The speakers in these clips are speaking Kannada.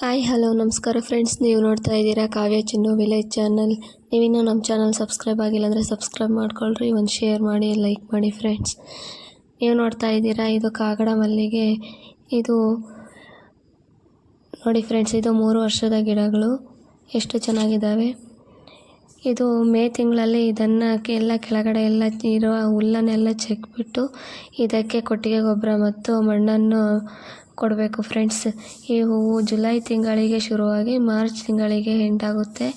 ಹಾಯ್, ಹಲೋ, ನಮಸ್ಕಾರ ಫ್ರೆಂಡ್ಸ್. ನೀವು ನೋಡ್ತಾ ಇದ್ದೀರಾ ಕಾವ್ಯ ಚಿನ್ನು ವಿಲೇಜ್ ಚಾನಲ್. ನೀವಿನ್ನೂ ನಮ್ಮ ಚಾನಲ್ ಸಬ್ಸ್ಕ್ರೈಬ್ ಆಗಿಲ್ಲ ಅಂದರೆ ಸಬ್ಸ್ಕ್ರೈಬ್ ಮಾಡ್ಕೊಳ್ರಿ. ಒಂದು ಶೇರ್ ಮಾಡಿ, ಲೈಕ್ ಮಾಡಿ ಫ್ರೆಂಡ್ಸ್. ನೀವು ನೋಡ್ತಾ ಇದ್ದೀರಾ, ಇದು ಕಾಗಡ ಮಲ್ಲಿಗೆ. ಇದು ನೋಡಿ ಫ್ರೆಂಡ್ಸ್, ಇದು ಮೂರು ವರ್ಷದ ಗಿಡಗಳು. ಎಷ್ಟು ಚೆನ್ನಾಗಿದ್ದಾವೆ. ಇದು ಮೇ ತಿಂಗಳಲ್ಲಿ ಇದನ್ನು ಎಲ್ಲ ಕೆಳಗಡೆ ಎಲ್ಲ ಇರುವ ಹುಲ್ಲನ್ನೆಲ್ಲ ಚೆಕ್ಬಿಟ್ಟು ಇದಕ್ಕೆ ಕೊಟ್ಟಿಗೆ ಗೊಬ್ಬರ ಮತ್ತು ಮಣ್ಣನ್ನು ಕೊಡಬೇಕು ಫ್ರೆಂಡ್ಸ್ ಈ ಹೂವು ಜುಲೈ ತಿಂಗಳಿಗೆ ಶುರುವಾಗಿ ಮಾರ್ಚ್ ತಿಂಗಳಿಗೆ ಎಂಡಾಗುತ್ತೆ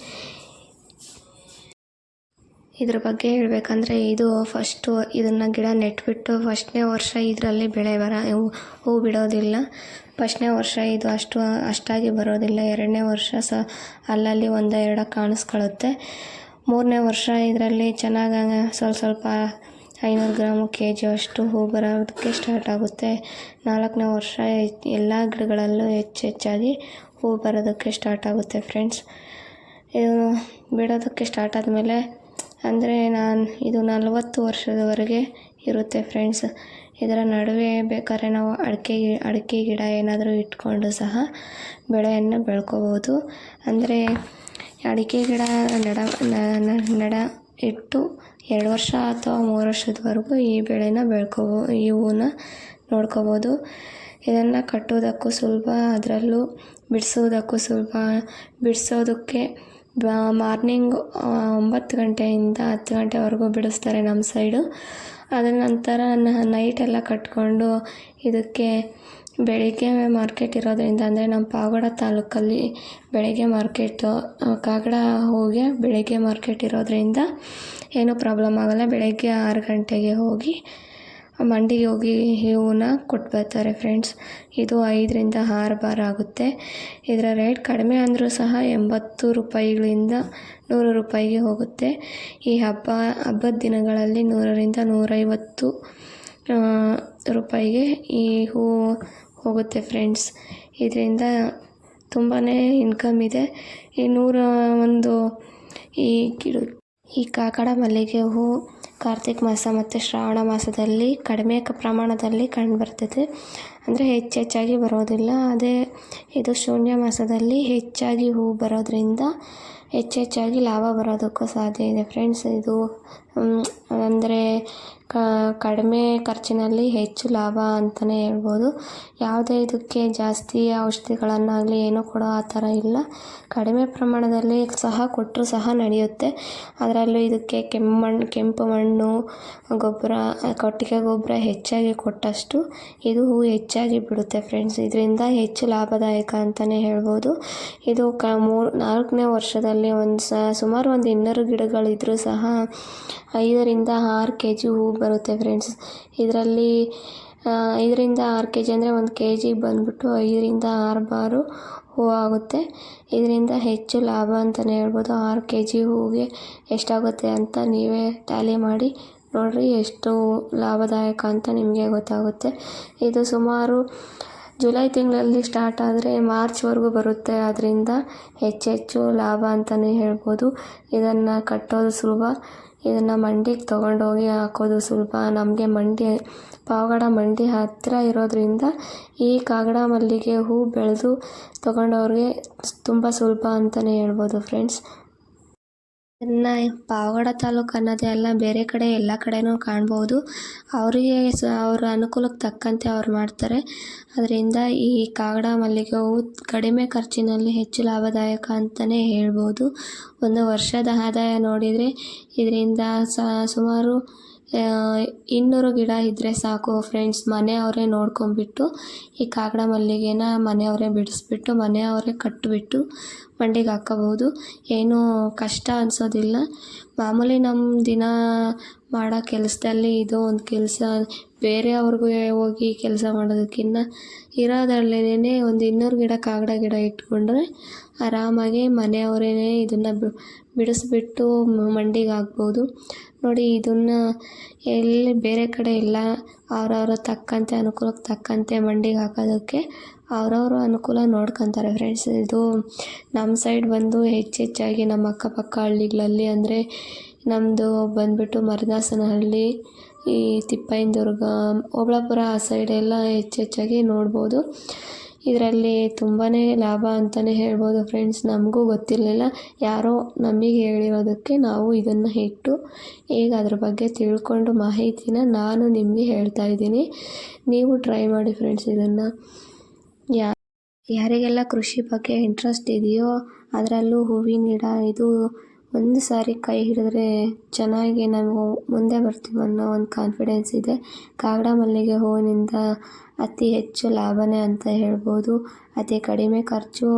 ಇದ್ರ ಬಗ್ಗೆ ಹೇಳಬೇಕಂದ್ರೆ ಇದು ಫಸ್ಟು ಇದನ್ನು ಗಿಡ ನೆಟ್ಬಿಟ್ಟು ಫಸ್ಟ್ನೇ ವರ್ಷ ಇದರಲ್ಲಿ ಬೆಳೆ ಬರ, ಹೂ ಬಿಡೋದಿಲ್ಲ. ಫಸ್ಟ್ನೇ ವರ್ಷ ಇದು ಅಷ್ಟು, ಅಷ್ಟಾಗಿ ಬರೋದಿಲ್ಲ. ಎರಡನೇ ವರ್ಷ ಸ, ಅಲ್ಲಲ್ಲಿ ಒಂದು ಎರಡು ಕಾಣಿಸ್ಕೊಳ್ಳುತ್ತೆ ಮೂರನೇ ವರ್ಷ ಇದರಲ್ಲಿ ಚೆನ್ನಾಗಿ ಸ್ವಲ್ಪ ಸ್ವಲ್ಪ ಐನೂರು ಗ್ರಾಮು ಕೆ ಜಿ ಅಷ್ಟು ಹೂ ಬರೋದಕ್ಕೆ ಸ್ಟಾರ್ಟ್ ಆಗುತ್ತೆ. ನಾಲ್ಕನೇ ವರ್ಷ ಎಲ್ಲ ಗಿಡಗಳಲ್ಲೂ ಹೆಚ್ಚು ಹೆಚ್ಚಾಗಿ ಹೂ ಬರೋದಕ್ಕೆ ಸ್ಟಾರ್ಟ್ ಆಗುತ್ತೆ ಫ್ರೆಂಡ್ಸ್ ಇದು ಬಿಡೋದಕ್ಕೆ ಸ್ಟಾರ್ಟ್ ಆದಮೇಲೆ ಅಂದರೆ ನಾನು ಇದು ನಲವತ್ತು ವರ್ಷದವರೆಗೆ ಇರುತ್ತೆ ಫ್ರೆಂಡ್ಸ್ ಇದರ ನಡುವೆ ಬೇಕಾದ್ರೆ ನಾವು ಅಡಿಕೆ ಅಡಿಕೆ ಗಿಡ ಏನಾದರೂ ಇಟ್ಕೊಂಡು ಸಹ ಬೆಳೆಯನ್ನು ಬೆಳ್ಕೋಬೋದು. ಅಂದರೆ ಅಡಿಕೆ ಗಿಡ ನಡ ನಡ ಇಟ್ಟು ಎರಡು ವರ್ಷ ಅಥವಾ ಮೂರು ವರ್ಷದವರೆಗೂ ಈ ಬೆಳೆನ ಬೆಳ್ಕೋಬೋ, ಈ ಹೂವನ್ನ ನೋಡ್ಕೋಬೋದು. ಇದನ್ನು ಕಟ್ಟೋದಕ್ಕೂ ಸುಲಭ, ಅದರಲ್ಲೂ ಬಿಡಿಸೋದಕ್ಕೂ ಸುಲಭ. ಬಿಡಿಸೋದಕ್ಕೆ ಮಾರ್ನಿಂಗ್ ಒಂಬತ್ತು ಗಂಟೆಯಿಂದ ಹತ್ತು ಗಂಟೆವರೆಗೂ ಬಿಡಿಸ್ತಾರೆ ನಮ್ಮ ಸೈಡು. ಅದರ ನಂತರ ನೈಟೆಲ್ಲ ಕಟ್ಕೊಂಡು ಇದಕ್ಕೆ ಬೆಳಿಗ್ಗೆ ಮಾರ್ಕೆಟ್ ಇರೋದರಿಂದ ಅಂದರೆ ನಮ್ಮ ಪಾವಗಡ ತಾಲೂಕಲ್ಲಿ ಬೆಳಗ್ಗೆ ಮಾರ್ಕೆಟು ಕಾಗಡ ಹೋಗಿ ಬೆಳಗ್ಗೆ ಮಾರ್ಕೆಟ್ ಇರೋದರಿಂದ ಏನೂ ಪ್ರಾಬ್ಲಮ್ ಆಗೋಲ್ಲ. ಬೆಳಗ್ಗೆ ಆರು ಗಂಟೆಗೆ ಹೋಗಿ ಮಂಡಿಗೆ ಹೋಗಿ ಹೂವನ್ನ ಕೊಟ್ಟು ಬರ್ತಾರೆ ಫ್ರೆಂಡ್ಸ್ ಇದು ಐದರಿಂದ ಆರು ಬಾರ್ ಆಗುತ್ತೆ. ಇದರ ರೇಟ್ ಕಡಿಮೆ ಅಂದರೂ ಸಹ ಎಂಬತ್ತು ರೂಪಾಯಿಗಳಿಂದ ನೂರು ರೂಪಾಯಿಗೆ ಹೋಗುತ್ತೆ. ಈ ಹಬ್ಬ, ಹಬ್ಬದ ದಿನಗಳಲ್ಲಿ ನೂರರಿಂದ ನೂರೈವತ್ತು ರೂಪಾಯಿಗೆ ಈ ಹೂವು ಹೋಗುತ್ತೆ ಫ್ರೆಂಡ್ಸ್ ಇದರಿಂದ ತುಂಬಾ ಇನ್ಕಮ್ ಇದೆ. ಈ ನೂರ ಒಂದು ಈ ಗಿಡ ಈ ಕಾಕಡ ಮಲ್ಲಿಗೆ ಹೂ ಕಾರ್ತಿಕ ಮಾಸ ಮತ್ತು ಶ್ರಾವಣ ಮಾಸದಲ್ಲಿ ಕಡಿಮೆ ಪ್ರಮಾಣದಲ್ಲಿ ಕಂಡುಬರ್ತದೆ ಅಂದರೆ ಹೆಚ್ಚೆಚ್ಚಾಗಿ ಬರೋದಿಲ್ಲ. ಅದೇ ಇದು ಶೂನ್ಯ ಮಾಸದಲ್ಲಿ ಹೆಚ್ಚಾಗಿ ಹೂ ಬರೋದರಿಂದ ಹೆಚ್ಚೆಚ್ಚಾಗಿ ಲಾಭ ಬರೋದಕ್ಕೂ ಸಾಧ್ಯ ಇದೆ. ಫ್ರೆಂಡ್ಸ್ ಇದು ಅಂದರೆ ಕಡಿಮೆ ಖರ್ಚಿನಲ್ಲಿ ಹೆಚ್ಚು ಲಾಭ ಅಂತಲೇ ಹೇಳ್ಬೋದು. ಯಾವುದೇ ಇದಕ್ಕೆ ಜಾಸ್ತಿ ಔಷಧಿಗಳನ್ನಾಗಲಿ ಏನೂ ಕೊಡೋ ಆ ಥರ ಇಲ್ಲ. ಕಡಿಮೆ ಪ್ರಮಾಣದಲ್ಲಿ ಸಹ ಕೊಟ್ಟರೂ ಸಹ ನಡೆಯುತ್ತೆ. ಅದರಲ್ಲೂ ಇದಕ್ಕೆ ಕೆಮ್ಮು ಕೆಂಪು ಮಣ್ಣು, ಗೊಬ್ಬರ, ಕೊಟ್ಟಿಗೆ ಗೊಬ್ಬರ ಹೆಚ್ಚಾಗಿ ಕೊಟ್ಟಷ್ಟು ಇದು ಹೂ ಹೆಚ್ಚಾಗಿ ಬಿಡುತ್ತೆ ಫ್ರೆಂಡ್ಸ್. ಇದರಿಂದ ಹೆಚ್ಚು ಲಾಭದಾಯಕ ಅಂತಲೇ ಹೇಳ್ಬೋದು. ಇದು ಕ, ಮೂರು, ನಾಲ್ಕನೇ ವರ್ಷದಲ್ಲಿ ಒಂದು ಸ ಸುಮಾರು ಒಂದು ಇನ್ನೂರು ಗಿಡಗಳಿದ್ದರೂ ಸಹ ಐದರಿಂದ ಆರು ಕೆ ಜಿ ಹೂ ಬರುತ್ತೆ ಫ್ರೆಂಡ್ಸ್ ಇದರಲ್ಲಿ ಐದರಿಂದ ಆರು ಕೆ ಜಿ ಅಂದರೆ ಒಂದು ಕೆ ಜಿಗೆ ಬಂದುಬಿಟ್ಟು ಐದರಿಂದ ಆರು ಬಾರು ಹೂವು ಆಗುತ್ತೆ. ಇದರಿಂದ ಹೆಚ್ಚು ಲಾಭ ಅಂತಲೇ ಹೇಳ್ಬೋದು. ಆರು ಕೆ ಜಿ ಹೂವಿಗೆ ಎಷ್ಟಾಗುತ್ತೆ ಅಂತ ನೀವೇ ಟ್ಯಾಲಿ ಮಾಡಿ ನೋಡಿರಿ ಎಷ್ಟು ಲಾಭದಾಯಕ ಅಂತ ನಿಮಗೆ ಗೊತ್ತಾಗುತ್ತೆ. ಇದು ಸುಮಾರು ಜುಲೈ ತಿಂಗಳಲ್ಲಿ ಸ್ಟಾರ್ಟ್ ಆದರೆ ಮಾರ್ಚ್ವರೆಗೂ ಬರುತ್ತೆ. ಅದರಿಂದ ಹೆಚ್ಚೆಚ್ಚು ಲಾಭ ಅಂತಲೇ ಹೇಳ್ಬೋದು. ಇದನ್ನು ಕಟ್ಟೋದು ಸುಲಭ. ಇದನ್ನು ಮಂಡಿಗೆ ತೊಗೊಂಡೋಗಿ ಹಾಕೋದು ಸುಲಭ. ನಮಗೆ ಮಂಡಿ, ಪಾವಗಡ ಮಂಡಿ ಹತ್ತಿರ ಇರೋದರಿಂದ ಈ ಕಾಗಡ ಮಲ್ಲಿಗೆ ಹೂ ಬೆಳೆದು ತೊಗೊಂಡವ್ರಿಗೆ ತುಂಬ ಸುಲಭ ಅಂತಲೇ ಹೇಳ್ಬೋದು ಫ್ರೆಂಡ್ಸ್ ಇದನ್ನು ಪಾವಗಡ ತಾಲೂಕು ಅನ್ನೋದೇ ಅಲ್ಲ, ಬೇರೆ ಕಡೆ ಎಲ್ಲ ಕಡೆನೂ ಕಾಣ್ಬೋದು. ಅವರಿಗೆ ಸ, ಅವರ ಅನುಕೂಲಕ್ಕೆ ತಕ್ಕಂತೆ ಅವ್ರು ಮಾಡ್ತಾರೆ. ಅದರಿಂದ ಈ ಕಾಗಡ ಮಲ್ಲಿಗೆ ಹೂವು ಕಡಿಮೆ ಖರ್ಚಿನಲ್ಲಿ ಹೆಚ್ಚು ಲಾಭದಾಯಕ ಅಂತಲೇ ಹೇಳ್ಬೋದು. ಒಂದು ವರ್ಷದ ಆದಾಯ ನೋಡಿದರೆ, ಇದರಿಂದ ಸುಮಾರು ಇನ್ನೂರು ಗಿಡ ಇದ್ದರೆ ಸಾಕು ಫ್ರೆಂಡ್ಸ್ ಮನೆಯವರೇ ನೋಡ್ಕೊಂಬಿಟ್ಟು ಈ ಕಾಕಡ ಮಲ್ಲಿಗೆನ ಮನೆಯವರೇ ಬಿಡಿಸ್ಬಿಟ್ಟು, ಮನೆಯವರೇ ಕಟ್ಟಿಬಿಟ್ಟು ಮಂಡಿಗೆ ಹಾಕೋಬೋದು ಏನೂ ಕಷ್ಟ ಅನಿಸೋದಿಲ್ಲ. ಮಾಮೂಲಿ ನಮ್ಮ ದಿನ ಮಾಡೋ ಕೆಲಸದಲ್ಲಿ ಇದು ಒಂದು ಕೆಲಸ, ಬೇರೆಯವ್ರಿಗೂ ಹೋಗಿ ಕೆಲಸ ಮಾಡೋದಕ್ಕಿಂತ ಇರೋದ್ರಲ್ಲೇ ಒಂದು ಇನ್ನೂರು ಗಿಡ ಕಾಗಡ ಗಿಡ ಇಟ್ಕೊಂಡ್ರೆ ಆರಾಮಾಗಿ ಮನೆಯವರೇ ಇದನ್ನು ಬಿಡಿಸ್ಬಿಟ್ಟು ಮಂಡಿಗೆ ಹಾಕ್ಬೋದು. ನೋಡಿ, ಇದನ್ನು ಎಲ್ಲಿ ಬೇರೆ ಕಡೆ ಇಲ್ಲ. ಅವರವ್ರ ತಕ್ಕಂತೆ, ಅನುಕೂಲಕ್ಕೆ ತಕ್ಕಂತೆ ಮಂಡಿಗೆ ಹಾಕೋದಕ್ಕೆ ಅವ್ರವ್ರ ಅನುಕೂಲ ನೋಡ್ಕೊತಾರೆ ಫ್ರೆಂಡ್ಸ್ ಇದು ನಮ್ಮ ಸೈಡ್ ಬಂದು ಹೆಚ್ಚೆಚ್ಚಾಗಿ ನಮ್ಮ ಅಕ್ಕಪಕ್ಕ ಹಳ್ಳಿಗಳಲ್ಲಿ ಅಂದರೆ ನಮ್ಮದು ಬಂದುಬಿಟ್ಟು ಮರದಾಸನಹಳ್ಳಿ, ಈ ತಿಪ್ಪಯ್ಯನ ದುರ್ಗ ಓಬಳಾಪುರ ಆ ಸೈಡೆಲ್ಲ ಹೆಚ್ಚೆಚ್ಚಾಗಿ ನೋಡ್ಬೋದು. ಇದರಲ್ಲಿ ತುಂಬಾ ಲಾಭ ಅಂತಲೇ ಹೇಳ್ಬೋದು ಫ್ರೆಂಡ್ಸ್ ನಮಗೂ ಗೊತ್ತಿರಲಿಲ್ಲ. ಯಾರೋ ನಮಗೆ ಹೇಳಿರೋದಕ್ಕೆ ನಾವು ಇದನ್ನು ಇಟ್ಟು, ಈಗ ಅದ್ರ ಬಗ್ಗೆ ತಿಳ್ಕೊಂಡು ಮಾಹಿತಿನ ನಾನು ನಿಮಗೆ ಹೇಳ್ತಾ ಇದ್ದೀನಿ. ನೀವು ಟ್ರೈ ಮಾಡಿ ಫ್ರೆಂಡ್ಸ್ ಇದನ್ನು. ಯಾ, ಯಾರಿಗೆಲ್ಲ ಕೃಷಿ ಬಗ್ಗೆ ಇಂಟ್ರೆಸ್ಟ್ ಇದೆಯೋ, ಅದರಲ್ಲೂ ಹೂವಿನ ಗಿಡ, ಇದು ಒಂದು ಸಾರಿ ಕೈ ಹಿಡಿದ್ರೆ ಚೆನ್ನಾಗಿ ನಾವು ಮುಂದೆ ಬರ್ತೀವಿ ಅನ್ನೋ ಒಂದು ಕಾನ್ಫಿಡೆನ್ಸ್ ಇದೆ. ಕಾಗಡ ಮಲ್ಲಿಗೆ ಹೂವಿನಿಂದ ಅತಿ ಹೆಚ್ಚು ಲಾಭನೇ ಅಂತ ಹೇಳ್ಬೋದು. ಅತಿ ಕಡಿಮೆ ಖರ್ಚು,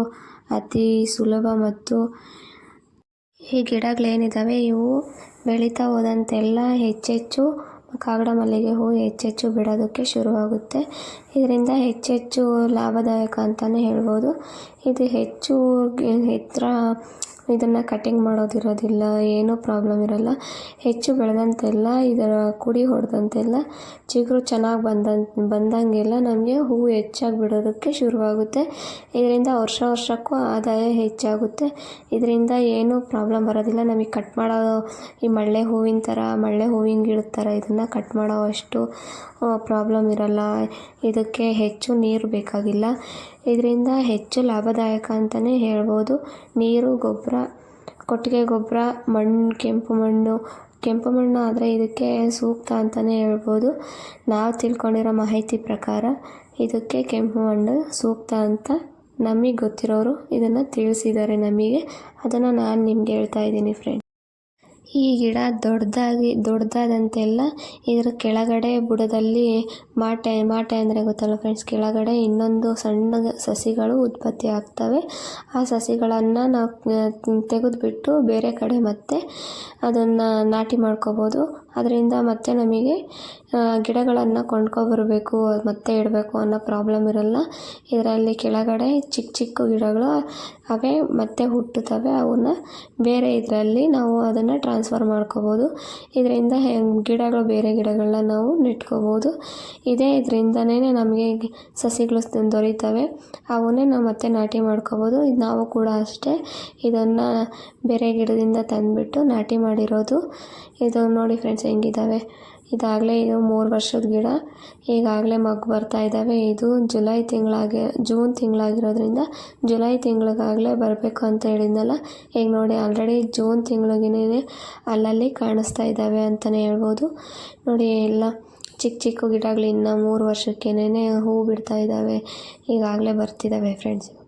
ಅತಿ ಸುಲಭ ಮತ್ತು ಈ ಗಿಡಗಳೇನಿದ್ದಾವೆ ಇವು ಬೆಳೀತಾ ಹೋದಂತೆಲ್ಲ ಹೆಚ್ಚೆಚ್ಚು ಕಾಗಡ ಮಲ್ಲಿಗೆ ಹೂವು ಹೆಚ್ಚೆಚ್ಚು ಬಿಡೋದಕ್ಕೆ ಶುರುವಾಗುತ್ತೆ. ಇದರಿಂದ ಹೆಚ್ಚೆಚ್ಚು ಲಾಭದಾಯಕ ಅಂತಲೇ ಹೇಳ್ಬೋದು. ಇದು ಹೆಚ್ಚು ಎತ್ತರ ಇದನ್ನು ಕಟಿಂಗ್ ಮಾಡೋದಿರೋದಿಲ್ಲ, ಏನೂ ಪ್ರಾಬ್ಲಮ್ ಇರೋಲ್ಲ. ಹೆಚ್ಚು ಬೆಳೆದಂತೆಲ್ಲ, ಇದರ ಕುಡಿ ಹೊಡೆದಂತೆಲ್ಲ, ಚಿಗುರು ಚೆನ್ನಾಗಿ ಬಂದಂತ, ಬಂದಂಗೆಲ್ಲ ನಮಗೆ ಹೂವು ಹೆಚ್ಚಾಗಿ ಬಿಡೋದಕ್ಕೆ ಶುರುವಾಗುತ್ತೆ. ಇದರಿಂದ ವರ್ಷ ವರ್ಷಕ್ಕೂ ಆದಾಯ ಹೆಚ್ಚಾಗುತ್ತೆ. ಇದರಿಂದ ಏನೂ ಪ್ರಾಬ್ಲಮ್ ಬರೋದಿಲ್ಲ. ನಮಗೆ ಕಟ್ ಮಾಡೋ ಈ ಮಳ್ಳೆ ಹೂವಿನ ಥರ ಮಳ್ಳೆ ಹೂವಿನ ಗಿಡದ ಥರ ಇದನ್ನು ಕಟ್ ಮಾಡೋ ಅಷ್ಟು ಪ್ರಾಬ್ಲಮ್ ಇರೋಲ್ಲ. ಇದಕ್ಕೆ ಹೆಚ್ಚು ನೀರು ಬೇಕಾಗಿಲ್ಲ. ಇದರಿಂದ ಹೆಚ್ಚು ಲಾಭದಾಯಕ ಅಂತಲೇ ಹೇಳ್ಬೋದು. ನೀರು, ಗೊಬ್ಬರ ಕೊಟ್ಟಿಗೆ ಗೊಬ್ಬರ ಮಣ್ಣು ಕೆಂಪು ಮಣ್ಣು. ಕೆಂಪು ಮಣ್ಣು ಆದರೆ ಇದಕ್ಕೆ ಸೂಕ್ತ ಅಂತಲೇ ಹೇಳ್ಬೋದು. ನಾವು ತಿಳ್ಕೊಂಡಿರೋ ಮಾಹಿತಿ ಪ್ರಕಾರ ಇದಕ್ಕೆ ಕೆಂಪು ಮಣ್ಣು ಸೂಕ್ತ ಅಂತ ನಮಗೆ ಗೊತ್ತಿರೋರು ಇದನ್ನು ತಿಳಿಸಿದ್ದಾರೆ ನಮಗೆ. ಅದನ್ನು ನಾನು ನಿಮ್ಗೆ ಹೇಳ್ತಾ ಇದ್ದೀನಿ ಫ್ರೆಂಡ್ ಈ ಗಿಡ ದೊಡ್ಡದಾಗಿ, ದೊಡ್ಡದಾದಂತೆಲ್ಲ ಇದರ ಕೆಳಗಡೆ ಬುಡದಲ್ಲಿ ಮಾಟೆ ಮಾಟೆ ಅಂದರೆ ಗೊತ್ತಲ್ಲ ಫ್ರೆಂಡ್ಸ್ ಕೆಳಗಡೆ ಇನ್ನೊಂದು ಸಣ್ಣ ಸಸಿಗಳು ಉತ್ಪತ್ತಿ ಆಗ್ತವೆ. ಆ ಸಸಿಗಳನ್ನು ನಾವು ತೆಗೆದುಬಿಟ್ಟು ಬೇರೆ ಕಡೆ ಮತ್ತೆ ಅದನ್ನು ನಾಟಿ ಮಾಡ್ಕೋಬೋದು. ಅದರಿಂದ ಮತ್ತೆ ನಮಗೆ ಗಿಡಗಳನ್ನು ಕೊಂಡ್ಕೊಬರಬೇಕು ಮತ್ತೆ ಇಡಬೇಕು ಅನ್ನೋ ಪ್ರಾಬ್ಲಮ್ ಇರಲ್ಲ. ಇದರಲ್ಲಿ ಕೆಳಗಡೆ ಚಿಕ್ಕ ಚಿಕ್ಕ ಗಿಡಗಳು ಅವೇ ಮತ್ತೆ ಹುಟ್ಟುತ್ತವೆ. ಅವನ್ನ ಬೇರೆ ಇದರಲ್ಲಿ ನಾವು ಅದನ್ನು ಟ್ರಾನ್ಸ್ಫರ್ ಮಾಡ್ಕೋಬೋದು. ಇದರಿಂದ ಗಿಡಗಳು ಬೇರೆ ಗಿಡಗಳನ್ನ ನಾವು ನೆಟ್ಕೋಬೋದು. ಇದೇ ಇದರಿಂದನೇ ನಮಗೆ ಸಸಿಗಳು ದೊರೀತವೆ. ಅವನ್ನೇ ನಾವು ಮತ್ತೆ ನಾಟಿ ಮಾಡ್ಕೋಬೋದು. ಇದು ನಾವು ಕೂಡ ಅಷ್ಟೇ ಇದನ್ನು ಬೇರೆ ಗಿಡದಿಂದ ತಂದುಬಿಟ್ಟು ನಾಟಿ ಮಾಡಿರೋದು. ಇದು ನೋಡಿ ಫ್ರೆಂಡ್ಸ್ ಹೆಂಗಿದ್ದಾವೆ ಇದಾಗಲೇ ಇದು ಮೂರು ವರ್ಷದ ಗಿಡ. ಈಗಾಗಲೇ ಮಗ್ಗು ಬರ್ತಾ ಇದ್ದಾವೆ ಇದು ಜುಲೈ ತಿಂಗಳಾಗಿ, ಜೂನ್ ತಿಂಗಳಾಗಿರೋದ್ರಿಂದ ಜುಲೈ ತಿಂಗಳಿಗಾಗಲೇ ಬರಬೇಕು ಅಂತ ಹೇಳಿದ್ನಲ್ಲ. ಈಗ ನೋಡಿ, ಆಲ್ರೆಡಿ ಜೂನ್ ತಿಂಗಳಿಗೇ ಅಲ್ಲಲ್ಲಿ ಕಾಣಿಸ್ತಾ ಇದ್ದಾವೆ ಅಂತಲೇ ಹೇಳ್ಬೋದು. ನೋಡಿ, ಎಲ್ಲ ಚಿಕ್ಕ ಚಿಕ್ಕ ಗಿಡಗಳು ಇನ್ನು ಮೂರು ವರ್ಷಕ್ಕೇನೆ ಹೂ ಬಿಡ್ತಾ ಇದ್ದಾವೆ ಈಗಾಗಲೇ ಬರ್ತಿದ್ದಾವೆ ಫ್ರೆಂಡ್ಸ್